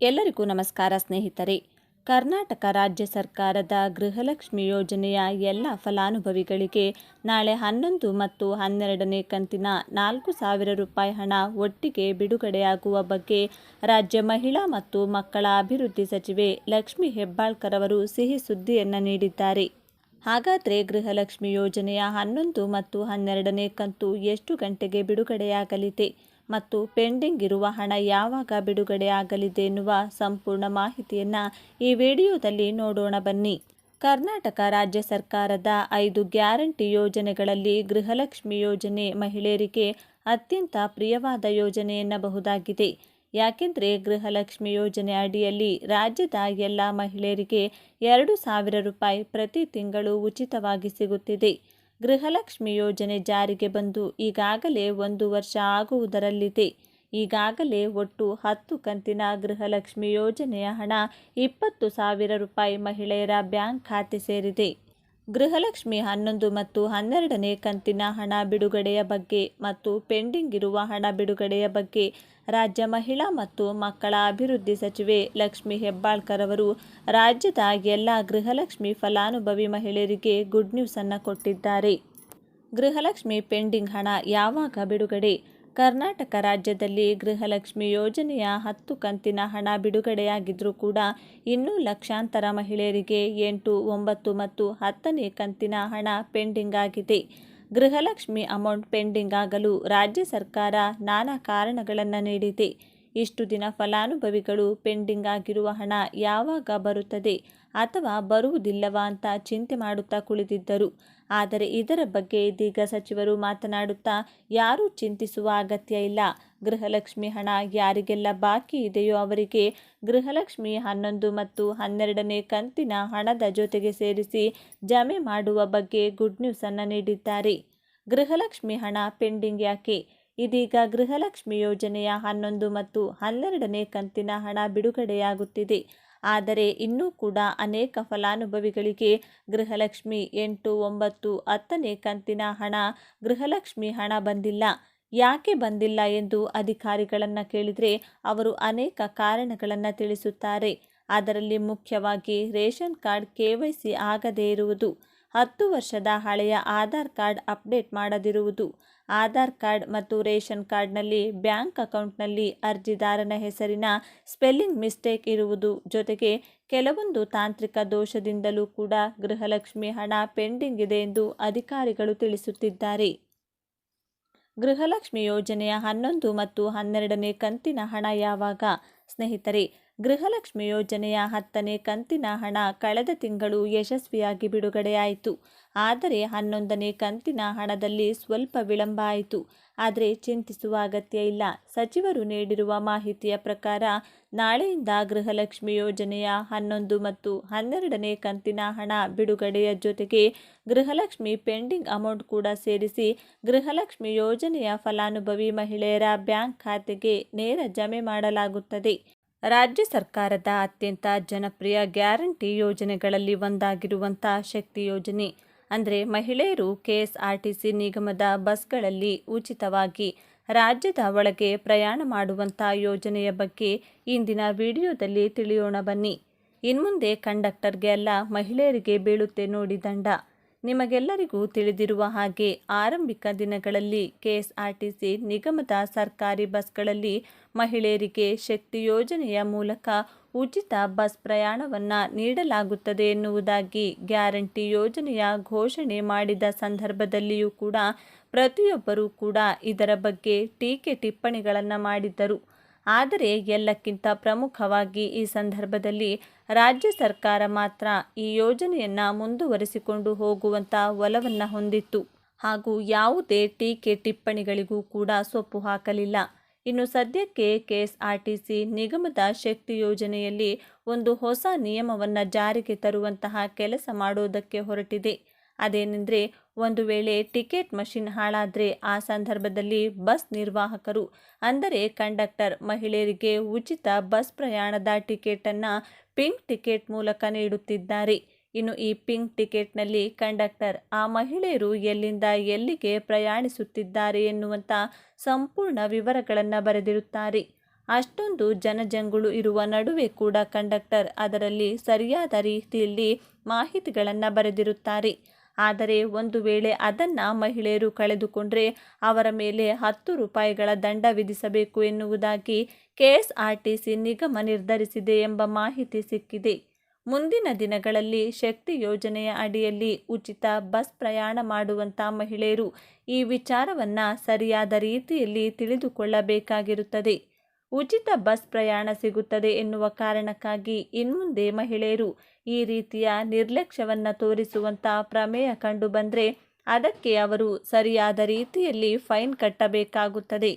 ಎಲ್ಲರಿಗೂ ನಮಸ್ಕಾರ ಸ್ನೇಹಿತರೆ. ಕರ್ನಾಟಕ ರಾಜ್ಯ ಸರ್ಕಾರದ ಗೃಹಲಕ್ಷ್ಮಿ ಯೋಜನೆಯ ಎಲ್ಲ ಫಲಾನುಭವಿಗಳಿಗೆ ನಾಳೆ ಹನ್ನೊಂದು ಮತ್ತು ಹನ್ನೆರಡನೇ ಕಂತಿನ ನಾಲ್ಕು ಸಾವಿರ ರೂಪಾಯಿ ಹಣ ಒಟ್ಟಿಗೆ ಬಿಡುಗಡೆಯಾಗುವ ಬಗ್ಗೆ ರಾಜ್ಯ ಮಹಿಳಾ ಮತ್ತು ಮಕ್ಕಳ ಅಭಿವೃದ್ಧಿ ಸಚಿವೆ ಲಕ್ಷ್ಮಿ ಹೆಬ್ಬಾಳ್ಕರ್ ಅವರು ಸಿಹಿ ಸುದ್ದಿಯನ್ನು ನೀಡಿದ್ದಾರೆ. ಹಾಗಾದರೆ ಗೃಹಲಕ್ಷ್ಮಿ ಯೋಜನೆಯ ಹನ್ನೊಂದು ಮತ್ತು ಹನ್ನೆರಡನೇ ಕಂತು ಎಷ್ಟು ಗಂಟೆಗೆ ಬಿಡುಗಡೆಯಾಗಲಿದೆ? ಮತ್ತು ಪೆಂಡಿಂಗ್ ಇರುವ ಹಣ ಯಾವಾಗ ಬಿಡುಗಡೆ ಆಗಲಿದೆ ಎನ್ನುವ ಸಂಪೂರ್ಣ ಮಾಹಿತಿಯನ್ನು ಈ ವಿಡಿಯೋದಲ್ಲಿ ನೋಡೋಣ ಬನ್ನಿ. ಕರ್ನಾಟಕ ರಾಜ್ಯ ಸರ್ಕಾರದ ಐದು ಗ್ಯಾರಂಟಿ ಯೋಜನೆಗಳಲ್ಲಿ ಗೃಹಲಕ್ಷ್ಮಿ ಯೋಜನೆ ಮಹಿಳೆಯರಿಗೆ ಅತ್ಯಂತ ಪ್ರಿಯವಾದ ಯೋಜನೆ ಎನ್ನಬಹುದಾಗಿದೆ. ಯಾಕೆಂದರೆ ಗೃಹಲಕ್ಷ್ಮಿ ಯೋಜನೆ ಅಡಿಯಲ್ಲಿ ರಾಜ್ಯದ ಎಲ್ಲ ಮಹಿಳೆಯರಿಗೆ ಎರಡು ಸಾವಿರ ರೂಪಾಯಿ ಪ್ರತಿ ತಿಂಗಳು ಉಚಿತವಾಗಿ ಸಿಗುತ್ತಿದೆ. ಗೃಹಲಕ್ಷ್ಮಿ ಯೋಜನೆ ಜಾರಿಗೆ ಬಂದು ಈಗಾಗಲೇ ಒಂದು ವರ್ಷ ಆಗುವುದರಲ್ಲಿದೆ. ಈಗಾಗಲೇ ಒಟ್ಟು ಹತ್ತು ಕಂತಿನ ಗೃಹಲಕ್ಷ್ಮಿ ಯೋಜನೆಯ ಹಣ ಇಪ್ಪತ್ತು ಸಾವಿರ ರೂಪಾಯಿ ಮಹಿಳೆಯರ ಬ್ಯಾಂಕ್ ಖಾತೆ ಸೇರಿದೆ. ಗೃಹಲಕ್ಷ್ಮಿ ಹನ್ನೊಂದು ಮತ್ತು ಹನ್ನೆರಡನೇ ಕಂತಿನ ಹಣ ಬಿಡುಗಡೆಯ ಬಗ್ಗೆ ಮತ್ತು ಪೆಂಡಿಂಗ್ ಇರುವ ಹಣ ಬಿಡುಗಡೆಯ ಬಗ್ಗೆ ರಾಜ್ಯ ಮಹಿಳಾ ಮತ್ತು ಮಕ್ಕಳ ಅಭಿವೃದ್ಧಿ ಸಚಿವೆ ಲಕ್ಷ್ಮಿ ಹೆಬ್ಬಾಳ್ಕರ್ ಅವರು ರಾಜ್ಯದ ಎಲ್ಲ ಗೃಹಲಕ್ಷ್ಮಿ ಫಲಾನುಭವಿ ಮಹಿಳೆಯರಿಗೆ ಗುಡ್ ನ್ಯೂಸನ್ನು ಕೊಟ್ಟಿದ್ದಾರೆ. ಗೃಹಲಕ್ಷ್ಮಿ ಪೆಂಡಿಂಗ್ ಹಣ ಯಾವಾಗ ಬಿಡುಗಡೆ? ಕರ್ನಾಟಕ ರಾಜ್ಯದಲ್ಲಿ ಗೃಹಲಕ್ಷ್ಮಿ ಯೋಜನೆಯ ಹತ್ತು ಕಂತಿನ ಹಣ ಬಿಡುಗಡೆಯಾಗಿದ್ದರೂ ಕೂಡ ಇನ್ನೂ ಲಕ್ಷಾಂತರ ಮಹಿಳೆಯರಿಗೆ ಎಂಟು, ಒಂಬತ್ತು ಮತ್ತು ಹತ್ತನೇ ಕಂತಿನ ಹಣ ಪೆಂಡಿಂಗ್ ಆಗಿದೆ. ಗೃಹಲಕ್ಷ್ಮಿ ಅಮೌಂಟ್ ಪೆಂಡಿಂಗ್ ಆಗಲು ರಾಜ್ಯ ಸರ್ಕಾರ ನಾನಾ ಕಾರಣಗಳನ್ನು ನೀಡಿದೆ. ಇಷ್ಟು ದಿನ ಫಲಾನುಭವಿಗಳು ಪೆಂಡಿಂಗ್ ಆಗಿರುವ ಹಣ ಯಾವಾಗ ಬರುತ್ತದೆ? ಅಥವಾ ಬರುವುದಿಲ್ಲವಾ ಅಂತ ಚಿಂತೆ ಮಾಡುತ್ತಾ ಕುಳಿತಿದ್ದರು. ಆದರೆ ಇದರ ಬಗ್ಗೆ ಇದೀಗ ಸಚಿವರು ಮಾತನಾಡುತ್ತಾ, ಯಾರೂ ಚಿಂತಿಸುವ ಅಗತ್ಯ ಇಲ್ಲ. ಗೃಹಲಕ್ಷ್ಮಿ ಹಣ ಯಾರಿಗೆಲ್ಲ ಬಾಕಿ ಇದೆಯೋ ಅವರಿಗೆ ಗೃಹಲಕ್ಷ್ಮಿ ಹನ್ನೊಂದು ಮತ್ತು ಹನ್ನೆರಡನೇ ಕಂತಿನ ಹಣದ ಜೊತೆಗೆ ಸೇರಿಸಿ ಜಮೆ ಮಾಡುವ ಬಗ್ಗೆ ಗುಡ್ ನ್ಯೂಸನ್ನು ನೀಡಿದ್ದಾರೆ. ಗೃಹಲಕ್ಷ್ಮಿ ಹಣ ಪೆಂಡಿಂಗ್ ಯಾಕೆ? ಇದೀಗ ಗೃಹಲಕ್ಷ್ಮಿ ಯೋಜನೆಯ ಹನ್ನೊಂದು ಮತ್ತು ಹನ್ನೆರಡನೇ ಕಂತಿನ ಹಣ ಬಿಡುಗಡೆಯಾಗುತ್ತಿದೆ. ಆದರೆ ಇನ್ನೂ ಕೂಡ ಅನೇಕ ಫಲಾನುಭವಿಗಳಿಗೆ ಗೃಹಲಕ್ಷ್ಮಿ ಎಂಟು, ಒಂಬತ್ತು, ಹತ್ತನೇ ಕಂತಿನ ಹಣ, ಗೃಹಲಕ್ಷ್ಮಿ ಹಣ ಬಂದಿಲ್ಲ. ಯಾಕೆ ಬಂದಿಲ್ಲ ಎಂದು ಅಧಿಕಾರಿಗಳನ್ನು ಕೇಳಿದರೆ ಅವರು ಅನೇಕ ಕಾರಣಗಳನ್ನು ತಿಳಿಸುತ್ತಾರೆ. ಅದರಲ್ಲಿ ಮುಖ್ಯವಾಗಿ ration card K Y C ಆಗದೇ ಇರುವುದು. ಹತ್ತು ವರ್ಷದ ಹಳೆಯ ಆಧಾರ್ ಕಾರ್ಡ್ ಅಪ್ಡೇಟ್ ಮಾಡದಿರುವುದು. ಆಧಾರ್ ಕಾರ್ಡ್ ಮತ್ತು ರೇಷನ್ ಕಾರ್ಡ್ನಲ್ಲಿ ಬ್ಯಾಂಕ್ ಅಕೌಂಟ್ನಲ್ಲಿ ಅರ್ಜಿದಾರನ ಹೆಸರಿನ ಸ್ಪೆಲ್ಲಿಂಗ್ ಮಿಸ್ಟೇಕ್ ಇರುವುದು ಜೊತೆಗೆ ಕೆಲವೊಂದು ತಾಂತ್ರಿಕ ದೋಷದಿಂದಲೂ ಕೂಡ ಗೃಹಲಕ್ಷ್ಮಿ ಹಣ ಪೆಂಡಿಂಗ್ ಇದೆ ಎಂದು ಅಧಿಕಾರಿಗಳು ತಿಳಿಸುತ್ತಿದ್ದಾರೆ. ಗೃಹಲಕ್ಷ್ಮಿ ಯೋಜನೆಯ ಹನ್ನೊಂದು ಮತ್ತು ಹನ್ನೆರಡನೇ ಕಂತಿನ ಹಣ ಯಾವಾಗ? ಸ್ನೇಹಿತರೆ ಗೃಹಲಕ್ಷ್ಮಿ ಯೋಜನೆಯ ಹತ್ತನೇ ಕಂತಿನ ಹಣ ಕಳೆದ ತಿಂಗಳು ಯಶಸ್ವಿಯಾಗಿ ಬಿಡುಗಡೆಯಾಯಿತು. ಆದರೆ ಹನ್ನೊಂದನೇ ಕಂತಿನ ಹಣದಲ್ಲಿ ಸ್ವಲ್ಪ ವಿಳಂಬ ಆಯಿತು. ಆದರೆ ಚಿಂತಿಸುವ ಅಗತ್ಯ ಇಲ್ಲ. ಸಚಿವರು ನೀಡಿರುವ ಮಾಹಿತಿಯ ಪ್ರಕಾರ, ನಾಳೆಯಿಂದ ಗೃಹಲಕ್ಷ್ಮಿ ಯೋಜನೆಯ ಹನ್ನೊಂದು ಮತ್ತು ಹನ್ನೆರಡನೇ ಕಂತಿನ ಹಣ ಬಿಡುಗಡೆಯ ಜೊತೆಗೆ ಗೃಹಲಕ್ಷ್ಮಿ ಪೆಂಡಿಂಗ್ ಅಮೌಂಟ್ ಕೂಡ ಸೇರಿಸಿ ಗೃಹಲಕ್ಷ್ಮಿ ಯೋಜನೆಯ ಫಲಾನುಭವಿ ಮಹಿಳೆಯರ ಬ್ಯಾಂಕ್ ಖಾತೆಗೆ ನೇರ ಜಮೆ ಮಾಡಲಾಗುತ್ತದೆ. ರಾಜ್ಯ ಸರ್ಕಾರದ ಅತ್ಯಂತ ಜನಪ್ರಿಯ ಗ್ಯಾರಂಟಿ ಯೋಜನೆಗಳಲ್ಲಿ ಒಂದಾಗಿರುವಂಥ ಶಕ್ತಿ ಯೋಜನೆ. ಅಂದರೆ ಮಹಿಳೆಯರು ಕೆಎಸ್ಆರ್ಟಿಸಿ ನಿಗಮದ ಬಸ್ಗಳಲ್ಲಿ ಉಚಿತವಾಗಿ ರಾಜ್ಯದ ಒಳಗೆ ಪ್ರಯಾಣ ಮಾಡುವಂಥ ಯೋಜನೆಯ ಬಗ್ಗೆ ಇಂದಿನ ವಿಡಿಯೋದಲ್ಲಿ ತಿಳಿಯೋಣ ಬನ್ನಿ. ಇನ್ಮುಂದೆ ಕಂಡಕ್ಟರ್ಗೆ ಅಲ್ಲ ಮಹಿಳೆಯರಿಗೆ ಬೀಳುತ್ತೆ ನೋಡಿ ದಂಡ. ನಿಮಗೆಲ್ಲರಿಗೂ ತಿಳಿದಿರುವ ಹಾಗೆ ಆರಂಭಿಕ ದಿನಗಳಲ್ಲಿ ಕೆಎಸ್ಆರ್ಟಿಸಿ ನಿಗಮದ ಸರ್ಕಾರಿ ಬಸ್ಗಳಲ್ಲಿ ಮಹಿಳೆಯರಿಗೆ ಶಕ್ತಿ ಯೋಜನೆಯ ಮೂಲಕ ಉಚಿತ ಬಸ್ ಪ್ರಯಾಣವನ್ನು ನೀಡಲಾಗುತ್ತದೆ ಎನ್ನುವುದಾಗಿ ಗ್ಯಾರಂಟಿ ಯೋಜನೆಯ ಘೋಷಣೆ ಮಾಡಿದ ಸಂದರ್ಭದಲ್ಲಿಯೂ ಕೂಡ ಪ್ರತಿಯೊಬ್ಬರೂ ಕೂಡ ಇದರ ಬಗ್ಗೆ ಟೀಕೆ ಟಿಪ್ಪಣಿಗಳನ್ನು ಮಾಡಿದ್ದರು. ಆದರೆ ಎಲ್ಲಕ್ಕಿಂತ ಪ್ರಮುಖವಾಗಿ ಈ ಸಂದರ್ಭದಲ್ಲಿ ರಾಜ್ಯ ಸರ್ಕಾರ ಮಾತ್ರ ಈ ಯೋಜನೆಯನ್ನು ಮುಂದುವರಿಸಿಕೊಂಡು ಹೋಗುವಂಥ ಒಲವನ್ನು ಹೊಂದಿತ್ತು. ಹಾಗೂ ಯಾವುದೇ ಟೀಕೆ ಟಿಪ್ಪಣಿಗಳಿಗೂ ಕೂಡ ಸೊಪ್ಪು ಹಾಕಲಿಲ್ಲ. ಇನ್ನು ಸದ್ಯಕ್ಕೆ ಕೆಎಸ್ಆರ್ಟಿಸಿ ನಿಗಮದ ಶಕ್ತಿ ಯೋಜನೆಯಲ್ಲಿ ಒಂದು ಹೊಸ ನಿಯಮವನ್ನು ಜಾರಿಗೆ ತರುವಂತಹ ಕೆಲಸ ಮಾಡೋದಕ್ಕೆ ಹೊರಟಿದೆ. ಅದೇನೆಂದರೆ ಒಂದು ವೇಳೆ ಟಿಕೆಟ್ ಮಷಿನ್ ಹಾಳಾದರೆ ಆ ಸಂದರ್ಭದಲ್ಲಿ ಬಸ್ ನಿರ್ವಾಹಕರು, ಅಂದರೆ ಕಂಡಕ್ಟರ್ ಮಹಿಳೆಯರಿಗೆ ಉಚಿತ ಬಸ್ ಪ್ರಯಾಣದ ಟಿಕೆಟನ್ನು ಪಿಂಕ್ ಟಿಕೆಟ್ ಮೂಲಕ ನೀಡುತ್ತಿದ್ದಾರೆ. ಇನ್ನು ಈ ಪಿಂಕ್ ಟಿಕೆಟ್ನಲ್ಲಿ ಕಂಡಕ್ಟರ್, ಆ ಮಹಿಳೆಯರು ಎಲ್ಲಿಂದ ಎಲ್ಲಿಗೆ ಪ್ರಯಾಣಿಸುತ್ತಿದ್ದಾರೆ ಎನ್ನುವಂಥ ಸಂಪೂರ್ಣ ವಿವರಗಳನ್ನು ಬರೆದಿರುತ್ತಾರೆ. ಅಷ್ಟೊಂದು ಜನಜಂಗುಳು ಇರುವ ನಡುವೆ ಕೂಡ ಕಂಡಕ್ಟರ್ ಅದರಲ್ಲಿ ಸರಿಯಾದ ರೀತಿಯಲ್ಲಿ ಮಾಹಿತಿಗಳನ್ನು ಬರೆದಿರುತ್ತಾರೆ. ಆದರೆ ಒಂದು ವೇಳೆ ಅದನ್ನು ಮಹಿಳೆಯರು ಕಳೆದುಕೊಂಡರೆ ಅವರ ಮೇಲೆ ಹತ್ತು ರೂಪಾಯಿಗಳ ದಂಡ ವಿಧಿಸಬೇಕು ಎನ್ನುವುದಾಗಿ ಕೆಎಸ್ಆರ್ಟಿಸಿ ನಿಗಮ ನಿರ್ಧರಿಸಿದೆ ಎಂಬ ಮಾಹಿತಿ ಸಿಕ್ಕಿದೆ. ಮುಂದಿನ ದಿನಗಳಲ್ಲಿ ಶಕ್ತಿ ಯೋಜನೆಯ ಅಡಿಯಲ್ಲಿ ಉಚಿತ ಬಸ್ ಪ್ರಯಾಣ ಮಾಡುವಂಥ ಮಹಿಳೆಯರು ಈ ವಿಚಾರವನ್ನು ಸರಿಯಾದ ರೀತಿಯಲ್ಲಿ ತಿಳಿದುಕೊಳ್ಳಬೇಕಾಗಿರುತ್ತದೆ. ಉಚಿತ ಬಸ್ ಪ್ರಯಾಣ ಸಿಗುತ್ತದೆ ಎನ್ನುವ ಕಾರಣಕ್ಕಾಗಿ ಇನ್ಮುಂದೆ ಮಹಿಳೆಯರು ಈ ರೀತಿಯ ನಿರ್ಲಕ್ಷ್ಯವನ್ನು ತೋರಿಸುವಂಥ ಪ್ರಮೇಯ ಕಂಡುಬಂದರೆ ಅದಕ್ಕೆ ಅವರು ಸರಿಯಾದ ರೀತಿಯಲ್ಲಿ ಫೈನ್ ಕಟ್ಟಬೇಕಾಗುತ್ತದೆ.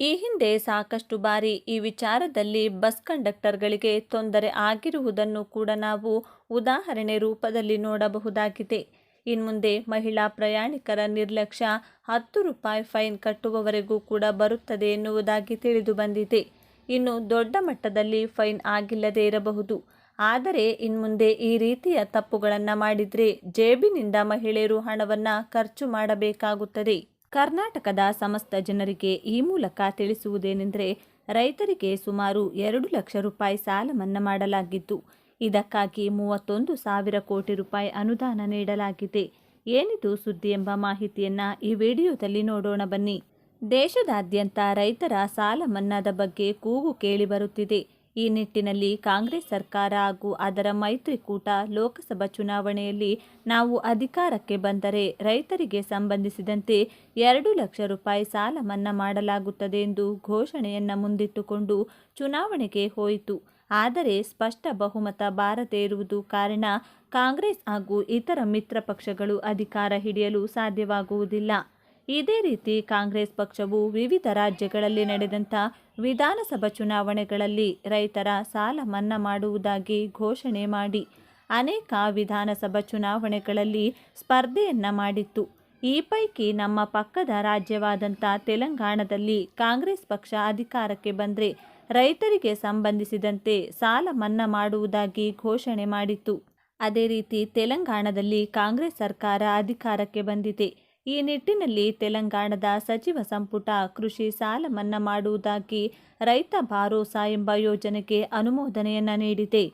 ಈ ಹಿಂದೆ ಸಾಕಷ್ಟು ಬಾರಿ ಈ ವಿಚಾರದಲ್ಲಿ ಬಸ್ ಕಂಡಕ್ಟರ್ಗಳಿಗೆ ತೊಂದರೆ ಆಗಿರುವುದನ್ನು ಕೂಡ ನಾವು ಉದಾಹರಣೆ ರೂಪದಲ್ಲಿ ನೋಡಬಹುದಾಗಿದೆ. ಇನ್ಮುಂದೆ ಮಹಿಳಾ ಪ್ರಯಾಣಿಕರ ನಿರ್ಲಕ್ಷ್ಯ ಹತ್ತು ರೂಪಾಯಿ ಫೈನ್ ಕಟ್ಟುವವರೆಗೂ ಕೂಡ ಬರುತ್ತದೆ ಎನ್ನುವುದಾಗಿ ತಿಳಿದು ಬಂದಿದೆ. ಇನ್ನು ದೊಡ್ಡ ಮಟ್ಟದಲ್ಲಿ ಫೈನ್ ಆಗಿಲ್ಲದೆ ಇರಬಹುದು. ಆದರೆ ಇನ್ಮುಂದೆ ಈ ರೀತಿಯ ತಪ್ಪುಗಳನ್ನು ಮಾಡಿದರೆ ಜೇಬಿನಿಂದ ಮಹಿಳೆಯರು ಹಣವನ್ನು ಖರ್ಚು ಮಾಡಬೇಕಾಗುತ್ತದೆ. ಕರ್ನಾಟಕದ ಸಮಸ್ತ ಜನರಿಗೆ ಈ ಮೂಲಕ ತಿಳಿಸುವುದೇನೆಂದರೆ ರೈತರಿಗೆ ಸುಮಾರು ಎರಡು ಲಕ್ಷ ರೂಪಾಯಿ ಸಾಲ ಮನ್ನಾ ಮಾಡಲಾಗಿದ್ದು ಇದಕ್ಕಾಗಿ ಮೂವತ್ತೊಂದು ಸಾವಿರ ಕೋಟಿ ರೂಪಾಯಿ ಅನುದಾನ ನೀಡಲಾಗಿದೆ. ಏನಿದು ಸುದ್ದಿ ಎಂಬ ಮಾಹಿತಿಯನ್ನ ಈ ವಿಡಿಯೋದಲ್ಲಿ ನೋಡೋಣ ಬನ್ನಿ. ದೇಶದಾದ್ಯಂತ ರೈತರ ಸಾಲ ಮನ್ನಾದ ಬಗ್ಗೆ ಕೂಗು ಕೇಳಿಬರುತ್ತಿದೆ ಈ ನಿಟ್ಟಿನಲ್ಲಿ ಕಾಂಗ್ರೆಸ್ ಸರ್ಕಾರ ಹಾಗೂ ಅದರ ಮೈತ್ರಿಕೂಟ ಲೋಕಸಭಾ ಚುನಾವಣೆಯಲ್ಲಿ ನಾವು ಅಧಿಕಾರಕ್ಕೆ ಬಂದರೆ ರೈತರಿಗೆ ಸಂಬಂಧಿಸಿದಂತೆ ಎರಡು ಲಕ್ಷ ರೂಪಾಯಿ ಸಾಲ ಮನ್ನಾ ಮಾಡಲಾಗುತ್ತದೆ ಎಂದು ಘೋಷಣೆಯನ್ನು ಮುಂದಿಟ್ಟುಕೊಂಡು ಚುನಾವಣೆಗೆ ಹೋಯಿತು. ಆದರೆ ಸ್ಪಷ್ಟ ಬಹುಮತ ಬಾರದೇ ಇರುವುದು ಕಾರಣ ಕಾಂಗ್ರೆಸ್ ಹಾಗೂ ಇತರ ಮಿತ್ರ ಪಕ್ಷಗಳು ಅಧಿಕಾರ ಹಿಡಿಯಲು ಸಾಧ್ಯವಾಗುವುದಿಲ್ಲ. ಇದೇ ರೀತಿ ಕಾಂಗ್ರೆಸ್ ಪಕ್ಷವು ವಿವಿಧ ರಾಜ್ಯಗಳಲ್ಲಿ ನಡೆದಂಥ ವಿಧಾನಸಭಾ ಚುನಾವಣೆಗಳಲ್ಲಿ ರೈತರ ಸಾಲ ಮನ್ನಾ ಮಾಡುವುದಾಗಿ ಘೋಷಣೆ ಮಾಡಿ. ಅನೇಕ ವಿಧಾನಸಭಾ ಚುನಾವಣೆಗಳಲ್ಲಿ ಸ್ಪರ್ಧೆಯನ್ನ ಮಾಡಿತ್ತು. ಈ ಪೈಕಿ ನಮ್ಮ ಪಕ್ಕದ ರಾಜ್ಯವಾದಂಥ ತೆಲಂಗಾಣದಲ್ಲಿ ಕಾಂಗ್ರೆಸ್ ಪಕ್ಷ ಅಧಿಕಾರಕ್ಕೆ ಬಂದರೆ ರೈತರಿಗೆ ಸಂಬಂಧಿಸಿದಂತೆ ಸಾಲ ಮನ್ನಾ ಮಾಡುವುದಾಗಿ ಘೋಷಣೆ ಮಾಡಿತ್ತು. ಅದೇ ರೀತಿ ತೆಲಂಗಾಣದಲ್ಲಿ ಕಾಂಗ್ರೆಸ್ ಸರ್ಕಾರ ಅಧಿಕಾರಕ್ಕೆ ಬಂದಿದೆ. ಈ ನಿಟ್ಟಿನಲ್ಲಿ ತೆಲಂಗಾಣದ ಸಚಿವ ಸಂಪುಟ ಕೃಷಿ ಸಾಲ ಮನ್ನಾ ಮಾಡುವುದಾಗಿ ರೈತ ಭರೋಸಾ ಎಂಬ ಯೋಜನೆಗೆ ಅನುಮೋದನೆಯನ್ನ ನೀಡಿದೆ.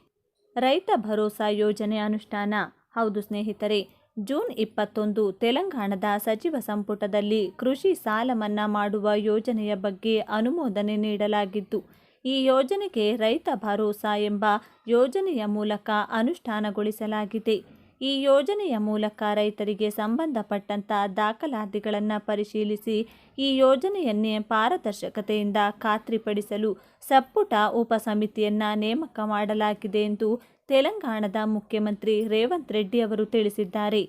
ರೈತ ಭರೋಸಾ ಯೋಜನೆ ಅನುಷ್ಠಾನ. ಹೌದು ಸ್ನೇಹಿತರೆ ಜೂನ್ ಇಪ್ಪತ್ತೊಂದು ತೆಲಂಗಾಣದ ಸಚಿವ ಸಂಪುಟದಲ್ಲಿ ಕೃಷಿ ಸಾಲ ಮನ್ನಾ ಮಾಡುವ ಯೋಜನೆಯ ಬಗ್ಗೆ ಅನುಮೋದನೆ ನೀಡಲಾಗಿದ್ದು ಈ ಯೋಜನೆಗೆ ರೈತ ಭರೋಸಾ ಎಂಬ ಯೋಜನೆಯ ಮೂಲಕ ಅನುಷ್ಠಾನಗೊಳಿಸಲಾಗಿದೆ. ಈ ಯೋಜನೆಯ ಮೂಲಕ ರೈತರಿಗೆ ಸಂಬಂಧಪಟ್ಟಂಥ ದಾಖಲಾತಿಗಳನ್ನು ಪರಿಶೀಲಿಸಿ ಈ ಯೋಜನೆಯನ್ನೇ ಪಾರದರ್ಶಕತೆಯಿಂದ ಖಾತ್ರಿಪಡಿಸಲು ಸಪ್ಪುಟ ಉಪಸಮಿತಿಯನ್ನು ನೇಮಕ ಮಾಡಲಾಗಿದೆ ಎಂದು ತೆಲಂಗಾಣದ ಮುಖ್ಯಮಂತ್ರಿ ರೇವಂತ್ ರೆಡ್ಡಿ ಅವರು ತಿಳಿಸಿದ್ದಾರೆ.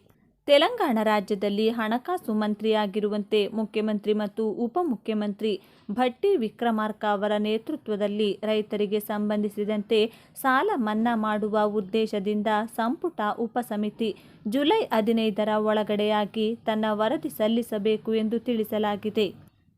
ತೆಲಂಗಾಣ ರಾಜ್ಯದಲ್ಲಿ ಹಣಕಾಸು ಮಂತ್ರಿಯಾಗಿರುವಂತೆ ಮುಖ್ಯಮಂತ್ರಿ ಮತ್ತು ಉಪಮುಖ್ಯಮಂತ್ರಿ ಭಟ್ಟಿ ವಿಕ್ರಮಾರ್ಕ ಅವರ ನೇತೃತ್ವದಲ್ಲಿ ರೈತರಿಗೆ ಸಂಬಂಧಿಸಿದಂತೆ ಸಾಲ ಮನ್ನಾ ಮಾಡುವ ಉದ್ದೇಶದಿಂದ ಸಂಪುಟ ಉಪಸಮಿತಿ ಜುಲೈ ಹದಿನೈದರ ಒಳಗಡೆಯಾಗಿ ತನ್ನ ವರದಿ ಸಲ್ಲಿಸಬೇಕು ಎಂದು ತಿಳಿಸಲಾಗಿದೆ.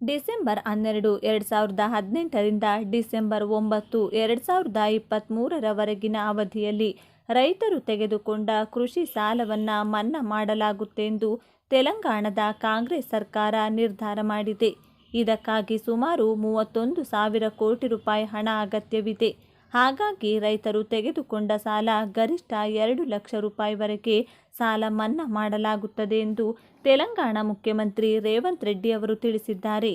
ಡಿಸೆಂಬರ್ ಹನ್ನೆರಡು, ಎರಡು ಸಾವಿರದ ಹದಿನೆಂಟರಿಂದ ಡಿಸೆಂಬರ್ ಒಂಬತ್ತು, ಎರಡು ಸಾವಿರದ ಇಪ್ಪತ್ತ್ಮೂರರವರೆಗಿನ ಅವಧಿಯಲ್ಲಿ ರೈತರು ತೆಗೆದುಕೊಂಡ ಕೃಷಿ ಸಾಲವನ್ನು ಮನ್ನಾ ಮಾಡಲಾಗುತ್ತೆಂದು ತೆಲಂಗಾಣದ ಕಾಂಗ್ರೆಸ್ ಸರ್ಕಾರ ನಿರ್ಧಾರ ಮಾಡಿದೆ. ಇದಕ್ಕಾಗಿ ಸುಮಾರು ಮೂವತ್ತೊಂದು ಸಾವಿರ ಕೋಟಿ ರೂಪಾಯಿ ಹಣ ಅಗತ್ಯವಿದೆ. ಹಾಗಾಗಿ ರೈತರು ತೆಗೆದುಕೊಂಡ ಸಾಲ ಗರಿಷ್ಠ ಎರಡು ಲಕ್ಷ ರೂಪಾಯಿವರೆಗೆ ಸಾಲ ಮನ್ನಾ ಮಾಡಲಾಗುತ್ತದೆ ಎಂದು ತೆಲಂಗಾಣ ಮುಖ್ಯಮಂತ್ರಿ ರೇವಂತ್ ರೆಡ್ಡಿ ಅವರು ತಿಳಿಸಿದ್ದಾರೆ.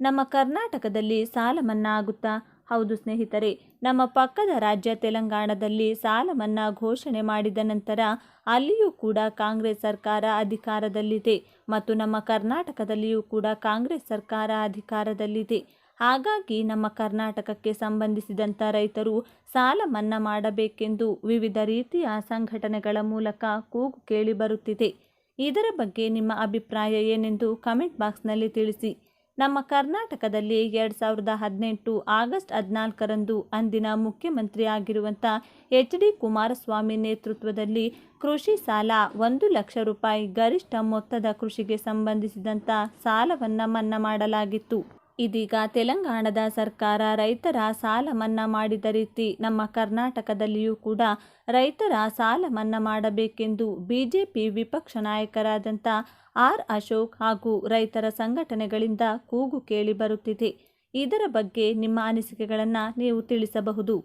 ನಮ್ಮ ಕರ್ನಾಟಕದಲ್ಲಿ ಸಾಲ ಮನ್ನಾ ಆಗುತ್ತಾ? ಹೌದು ಸ್ನೇಹಿತರೆ, ನಮ್ಮ ಪಕ್ಕದ ರಾಜ್ಯ ತೆಲಂಗಾಣದಲ್ಲಿ ಸಾಲ ಮನ್ನಾ ಘೋಷಣೆ ಮಾಡಿದ ನಂತರ ಅಲ್ಲಿಯೂ ಕೂಡ ಕಾಂಗ್ರೆಸ್ ಸರ್ಕಾರ ಅಧಿಕಾರದಲ್ಲಿದೆ ಮತ್ತು ನಮ್ಮ ಕರ್ನಾಟಕದಲ್ಲಿಯೂ ಕೂಡ ಕಾಂಗ್ರೆಸ್ ಸರ್ಕಾರ ಅಧಿಕಾರದಲ್ಲಿದೆ. ಹಾಗಾಗಿ ನಮ್ಮ ಕರ್ನಾಟಕಕ್ಕೆ ಸಂಬಂಧಿಸಿದಂಥ ರೈತರು ಸಾಲ ಮನ್ನಾ ಮಾಡಬೇಕೆಂದು ವಿವಿಧ ರೀತಿಯ ಸಂಘಟನೆಗಳ ಮೂಲಕ ಕೂಗು ಕೇಳಿಬರುತ್ತಿದೆ ಇದರ ಬಗ್ಗೆ ನಿಮ್ಮ ಅಭಿಪ್ರಾಯ ಏನೆಂದು ಕಮೆಂಟ್ ಬಾಕ್ಸ್ನಲ್ಲಿ ತಿಳಿಸಿ. ನಮ್ಮ ಕರ್ನಾಟಕದಲ್ಲಿ ಎರಡು ಸಾವಿರದ ಹದಿನೆಂಟು ಆಗಸ್ಟ್ ಹದಿನಾಲ್ಕರಂದು ಅಂದಿನ ಮುಖ್ಯಮಂತ್ರಿ ಆಗಿರುವಂಥ ಎಚ್ ಡಿ ಕುಮಾರಸ್ವಾಮಿ ನೇತೃತ್ವದಲ್ಲಿ ಕೃಷಿ ಸಾಲ ಒಂದು ಲಕ್ಷ ರೂಪಾಯಿ ಗರಿಷ್ಠ ಮೊತ್ತದ ಕೃಷಿಗೆ ಸಂಬಂಧಿಸಿದಂಥ ಸಾಲವನ್ನು ಮನ್ನಾ ಮಾಡಲಾಗಿತ್ತು. ಇದೀಗ ತೆಲಂಗಾಣದ ಸರ್ಕಾರ ರೈತರ ಸಾಲ ಮನ್ನಾ ಮಾಡಿದ ರೀತಿ ನಮ್ಮ ಕರ್ನಾಟಕದಲ್ಲಿಯೂ ಕೂಡ ರೈತರ ಸಾಲ ಮನ್ನಾ ಮಾಡಬೇಕೆಂದು ಬಿಜೆಪಿ ವಿಪಕ್ಷ ನಾಯಕರಾದಂಥ ಆರ್ ಅಶೋಕ್ ಹಾಗೂ ರೈತರ ಸಂಘಟನೆಗಳಿಂದ ಕೂಗು ಕೇಳಿಬರುತ್ತಿದೆ ಇದರ ಬಗ್ಗೆ ನಿಮ್ಮ ಅನಿಸಿಕೆಗಳನ್ನು ನೀವು ತಿಳಿಸಬಹುದು.